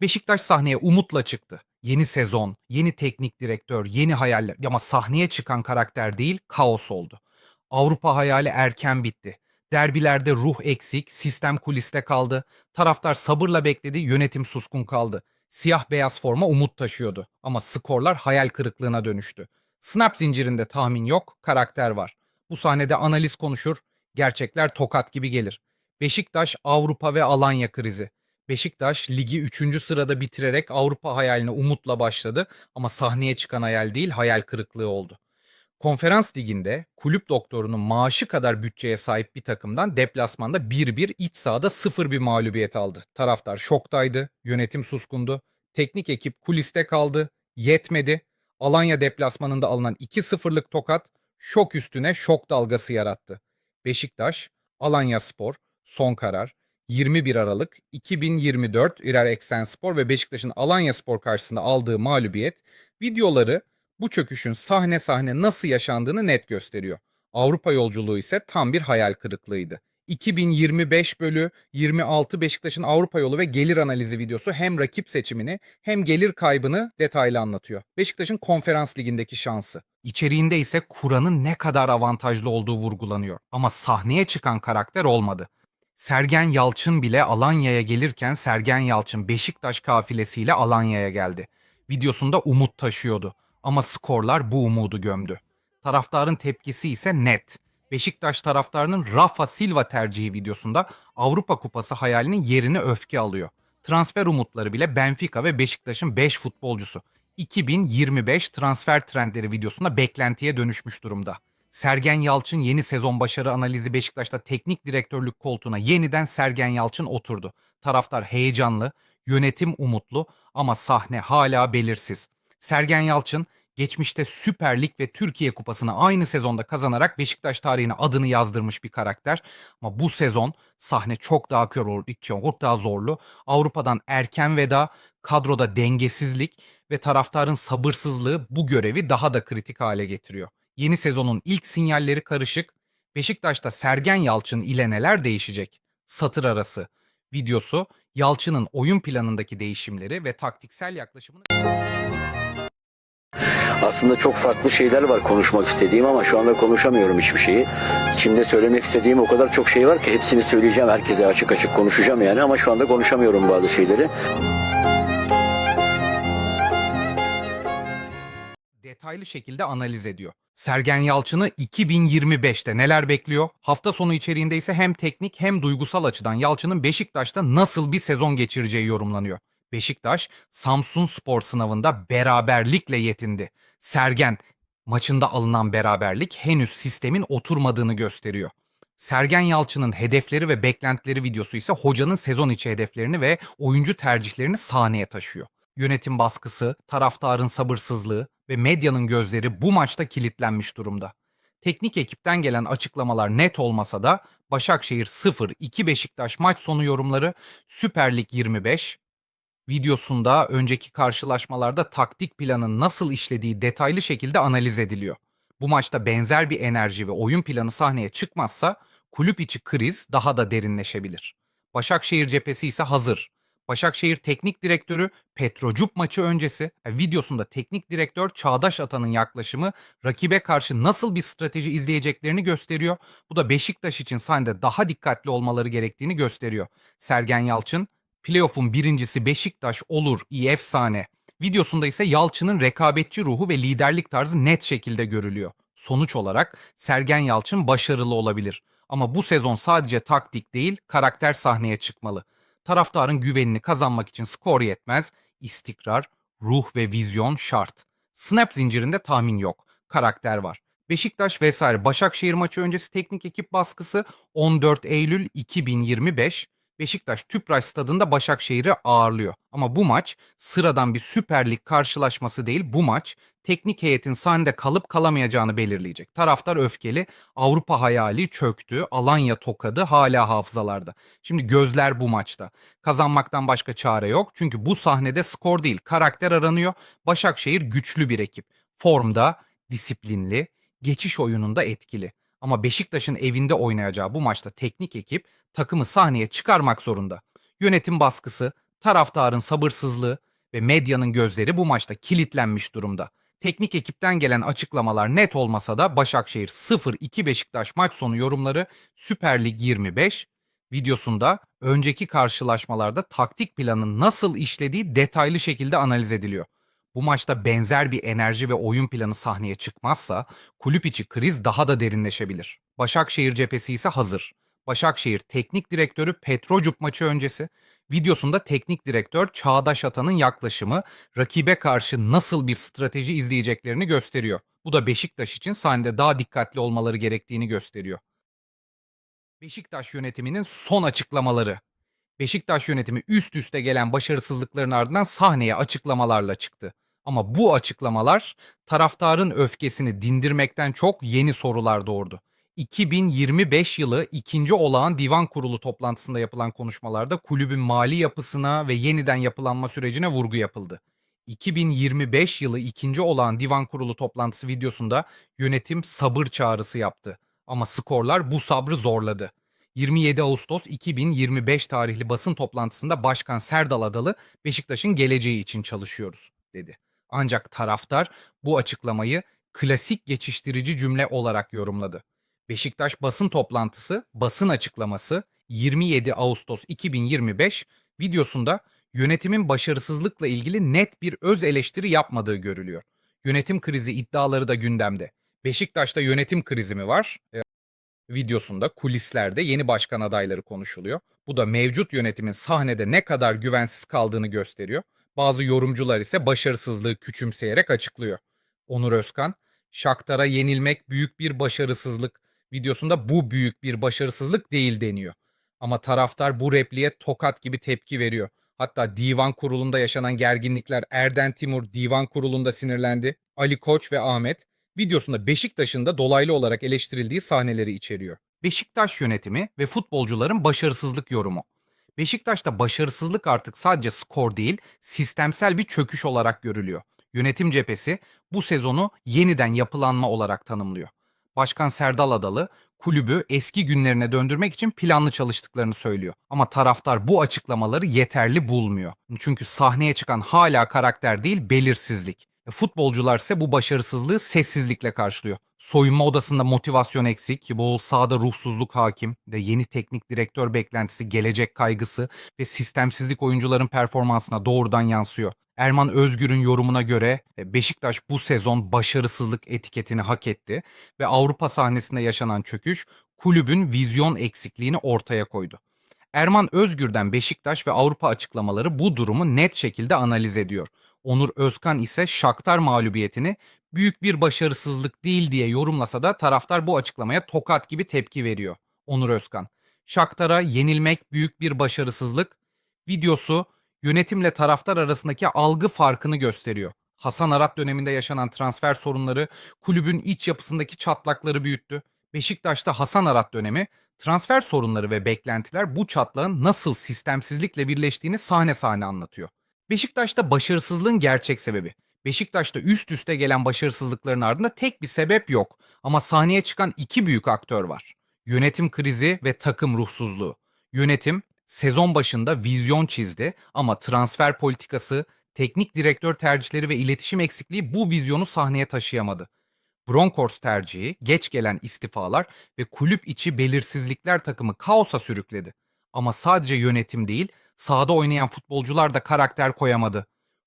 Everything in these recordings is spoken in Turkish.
Beşiktaş sahneye umutla çıktı. Yeni sezon, yeni teknik direktör, yeni hayaller. Ama sahneye çıkan karakter değil, kaos oldu. Avrupa hayali erken bitti. Derbilerde ruh eksik, sistem kuliste kaldı. Taraftar sabırla bekledi, yönetim suskun kaldı. Siyah beyaz forma umut taşıyordu ama skorlar hayal kırıklığına dönüştü. Snap zincirinde tahmin yok, karakter var. Bu sahnede analiz konuşur, gerçekler tokat gibi gelir. Beşiktaş Avrupa ve Alanya krizi. Beşiktaş ligi 3. sırada bitirerek Avrupa hayaline umutla başladı ama sahneye çıkan hayal değil hayal kırıklığı oldu. Konferans liginde kulüp doktorunun maaşı kadar bütçeye sahip bir takımdan deplasmanda 1-1 iç sahada 0 bir mağlubiyet aldı. Taraftar şoktaydı, yönetim suskundu, teknik ekip kuliste kaldı, yetmedi. Alanya deplasmanında alınan 2-0'lık tokat şok üstüne şok dalgası yarattı. Beşiktaş, Alanya Spor, son karar 21 Aralık 2024 İrer Eksenspor ve Beşiktaş'ın Alanya Spor karşısında aldığı mağlubiyet videoları bu çöküşün sahne sahne nasıl yaşandığını net gösteriyor. Avrupa yolculuğu ise tam bir hayal kırıklığıydı. 2025 bölü 26 Beşiktaş'ın Avrupa yolu ve gelir analizi videosu hem rakip seçimini hem gelir kaybını detaylı anlatıyor. Beşiktaş'ın konferans ligindeki şansı. İçeriğinde ise Kur'an'ın ne kadar avantajlı olduğu vurgulanıyor. Ama sahneye çıkan karakter olmadı. Sergen Yalçın bile Alanya'ya gelirken Sergen Yalçın Beşiktaş kafilesiyle Alanya'ya geldi. Videosunda umut taşıyordu ama skorlar bu umudu gömdü. Taraftarın tepkisi ise net. Beşiktaş taraftarının Rafa Silva tercihi videosunda Avrupa Kupası hayalinin yerini öfke alıyor. Transfer umutları bile Benfica ve Beşiktaş'ın 5 futbolcusu. 2025 transfer trendleri videosunda beklentiye dönüşmüş durumda. Sergen Yalçın yeni sezon başarı analizi Beşiktaş'ta teknik direktörlük koltuğuna yeniden Sergen Yalçın oturdu. Taraftar heyecanlı, yönetim umutlu ama sahne hala belirsiz. Sergen Yalçın geçmişte Süper Lig ve Türkiye Kupası'nı aynı sezonda kazanarak Beşiktaş tarihine adını yazdırmış bir karakter. Ama bu sezon sahne çok daha kör oldu, çok daha zorlu. Avrupa'dan erken veda, kadroda dengesizlik ve taraftarın sabırsızlığı bu görevi daha da kritik hale getiriyor. Yeni sezonun ilk sinyalleri karışık. Beşiktaş'ta Sergen Yalçın ile neler değişecek? Satır arası videosu Yalçın'ın oyun planındaki değişimleri ve taktiksel yaklaşımını Aslında çok farklı şeyler var konuşmak istediğim ama şu anda konuşamıyorum hiçbir şeyi. İçimde söylemek istediğim o kadar çok şey var ki hepsini söyleyeceğim. Herkese açık açık konuşacağım yani ama şu anda konuşamıyorum bazı şeyleri. detaylı şekilde analiz ediyor. Sergen Yalçın'ı 2025'te neler bekliyor? Hafta sonu içeriğinde ise hem teknik hem duygusal açıdan Yalçın'ın Beşiktaş'ta nasıl bir sezon geçireceği yorumlanıyor. Beşiktaş, Samsun Spor sınavında beraberlikle yetindi. Sergen, maçında alınan beraberlik henüz sistemin oturmadığını gösteriyor. Sergen Yalçın'ın hedefleri ve beklentileri videosu ise hocanın sezon içi hedeflerini ve oyuncu tercihlerini sahneye taşıyor. Yönetim baskısı, taraftarın sabırsızlığı ve medyanın gözleri bu maçta kilitlenmiş durumda. Teknik ekipten gelen açıklamalar net olmasa da Başakşehir 0-2 Beşiktaş maç sonu yorumları Süper Lig 25 videosunda önceki karşılaşmalarda taktik planın nasıl işlediği detaylı şekilde analiz ediliyor. Bu maçta benzer bir enerji ve oyun planı sahneye çıkmazsa kulüp içi kriz daha da derinleşebilir. Başakşehir cephesi ise hazır. Başakşehir Teknik Direktörü Petrocup maçı öncesi e, videosunda teknik direktör Çağdaş Atan'ın yaklaşımı rakibe karşı nasıl bir strateji izleyeceklerini gösteriyor. Bu da Beşiktaş için sahnede daha dikkatli olmaları gerektiğini gösteriyor. Sergen Yalçın, playoff'un birincisi Beşiktaş olur iyi efsane. Videosunda ise Yalçın'ın rekabetçi ruhu ve liderlik tarzı net şekilde görülüyor. Sonuç olarak Sergen Yalçın başarılı olabilir. Ama bu sezon sadece taktik değil, karakter sahneye çıkmalı. Taraftarın güvenini kazanmak için skor yetmez, istikrar, ruh ve vizyon şart. Snap zincirinde tahmin yok, karakter var. Beşiktaş vesaire Başakşehir maçı öncesi teknik ekip baskısı 14 Eylül 2025 Beşiktaş Tüpraş stadında Başakşehir'i ağırlıyor. Ama bu maç sıradan bir Süper Lig karşılaşması değil. Bu maç teknik heyetin sahnede kalıp kalamayacağını belirleyecek. Taraftar öfkeli, Avrupa hayali çöktü, Alanya tokadı hala hafızalarda. Şimdi gözler bu maçta. Kazanmaktan başka çare yok. Çünkü bu sahnede skor değil, karakter aranıyor. Başakşehir güçlü bir ekip. Formda, disiplinli, geçiş oyununda etkili. Ama Beşiktaş'ın evinde oynayacağı bu maçta teknik ekip takımı sahneye çıkarmak zorunda. Yönetim baskısı, Taraftarın sabırsızlığı ve medyanın gözleri bu maçta kilitlenmiş durumda. Teknik ekipten gelen açıklamalar net olmasa da Başakşehir 0-2 Beşiktaş maç sonu yorumları Süper Lig 25 videosunda önceki karşılaşmalarda taktik planın nasıl işlediği detaylı şekilde analiz ediliyor. Bu maçta benzer bir enerji ve oyun planı sahneye çıkmazsa kulüp içi kriz daha da derinleşebilir. Başakşehir cephesi ise hazır. Başakşehir Teknik Direktörü Petrocuk maçı öncesi videosunda teknik direktör Çağdaş Atan'ın yaklaşımı rakibe karşı nasıl bir strateji izleyeceklerini gösteriyor. Bu da Beşiktaş için sahnede daha dikkatli olmaları gerektiğini gösteriyor. Beşiktaş yönetiminin son açıklamaları. Beşiktaş yönetimi üst üste gelen başarısızlıkların ardından sahneye açıklamalarla çıktı. Ama bu açıklamalar taraftarın öfkesini dindirmekten çok yeni sorular doğurdu. 2025 yılı ikinci olağan divan kurulu toplantısında yapılan konuşmalarda kulübün mali yapısına ve yeniden yapılanma sürecine vurgu yapıldı. 2025 yılı ikinci olağan divan kurulu toplantısı videosunda yönetim sabır çağrısı yaptı. Ama skorlar bu sabrı zorladı. 27 Ağustos 2025 tarihli basın toplantısında Başkan Serdal Adalı Beşiktaş'ın geleceği için çalışıyoruz dedi. Ancak taraftar bu açıklamayı klasik geçiştirici cümle olarak yorumladı. Beşiktaş basın toplantısı, basın açıklaması 27 Ağustos 2025 videosunda yönetimin başarısızlıkla ilgili net bir öz eleştiri yapmadığı görülüyor. Yönetim krizi iddiaları da gündemde. Beşiktaş'ta yönetim krizi mi var? E, videosunda kulislerde yeni başkan adayları konuşuluyor. Bu da mevcut yönetimin sahnede ne kadar güvensiz kaldığını gösteriyor. Bazı yorumcular ise başarısızlığı küçümseyerek açıklıyor. Onur Özkan, Shakhtar'a yenilmek büyük bir başarısızlık videosunda bu büyük bir başarısızlık değil deniyor. Ama taraftar bu repliğe tokat gibi tepki veriyor. Hatta divan kurulunda yaşanan gerginlikler Erden Timur divan kurulunda sinirlendi. Ali Koç ve Ahmet videosunda Beşiktaş'ın da dolaylı olarak eleştirildiği sahneleri içeriyor. Beşiktaş yönetimi ve futbolcuların başarısızlık yorumu. Beşiktaş'ta başarısızlık artık sadece skor değil, sistemsel bir çöküş olarak görülüyor. Yönetim cephesi bu sezonu yeniden yapılanma olarak tanımlıyor. Başkan Serdal Adalı kulübü eski günlerine döndürmek için planlı çalıştıklarını söylüyor. Ama taraftar bu açıklamaları yeterli bulmuyor. Çünkü sahneye çıkan hala karakter değil belirsizlik. E, Futbolcular ise bu başarısızlığı sessizlikle karşılıyor. Soyunma odasında motivasyon eksik, bol sahada ruhsuzluk hakim ve yeni teknik direktör beklentisi, gelecek kaygısı ve sistemsizlik oyuncuların performansına doğrudan yansıyor. Erman Özgür'ün yorumuna göre e, Beşiktaş bu sezon başarısızlık etiketini hak etti ve Avrupa sahnesinde yaşanan çöküş kulübün vizyon eksikliğini ortaya koydu. Erman Özgür'den Beşiktaş ve Avrupa açıklamaları bu durumu net şekilde analiz ediyor. Onur Özkan ise Shakhtar mağlubiyetini büyük bir başarısızlık değil diye yorumlasa da taraftar bu açıklamaya tokat gibi tepki veriyor. Onur Özkan. Shakhtar'a yenilmek büyük bir başarısızlık. Videosu yönetimle taraftar arasındaki algı farkını gösteriyor. Hasan Arat döneminde yaşanan transfer sorunları kulübün iç yapısındaki çatlakları büyüttü. Beşiktaş'ta Hasan Arat dönemi transfer sorunları ve beklentiler bu çatlağın nasıl sistemsizlikle birleştiğini sahne sahne anlatıyor. Beşiktaş'ta başarısızlığın gerçek sebebi. Beşiktaş'ta üst üste gelen başarısızlıkların ardında tek bir sebep yok ama sahneye çıkan iki büyük aktör var. Yönetim krizi ve takım ruhsuzluğu. Yönetim sezon başında vizyon çizdi ama transfer politikası, teknik direktör tercihleri ve iletişim eksikliği bu vizyonu sahneye taşıyamadı. Broncos tercihi, geç gelen istifalar ve kulüp içi belirsizlikler takımı kaosa sürükledi. Ama sadece yönetim değil, sahada oynayan futbolcular da karakter koyamadı.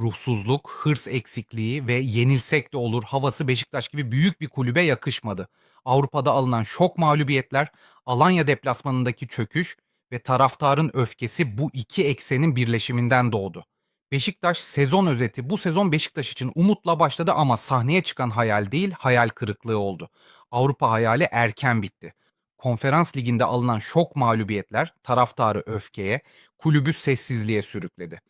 Ruhsuzluk, hırs eksikliği ve yenilsek de olur havası Beşiktaş gibi büyük bir kulübe yakışmadı. Avrupa'da alınan şok mağlubiyetler, Alanya deplasmanındaki çöküş ve taraftarın öfkesi bu iki eksenin birleşiminden doğdu. Beşiktaş sezon özeti bu sezon Beşiktaş için umutla başladı ama sahneye çıkan hayal değil hayal kırıklığı oldu. Avrupa hayali erken bitti. Konferans liginde alınan şok mağlubiyetler taraftarı öfkeye, kulübü sessizliğe sürükledi.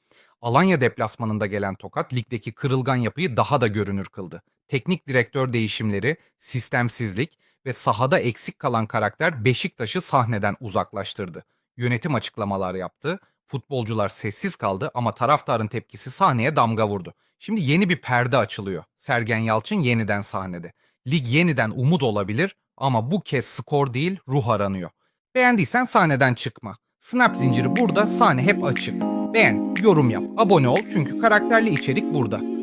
Alanya deplasmanında gelen tokat ligdeki kırılgan yapıyı daha da görünür kıldı. Teknik direktör değişimleri, sistemsizlik ve sahada eksik kalan karakter Beşiktaş'ı sahneden uzaklaştırdı. Yönetim açıklamalar yaptı, futbolcular sessiz kaldı ama taraftarın tepkisi sahneye damga vurdu. Şimdi yeni bir perde açılıyor. Sergen Yalçın yeniden sahnede. Lig yeniden umut olabilir ama bu kez skor değil ruh aranıyor. Beğendiysen sahneden çıkma. Snap zinciri burada, sahne hep açık. Beğen, yorum yap, abone ol çünkü karakterli içerik burada.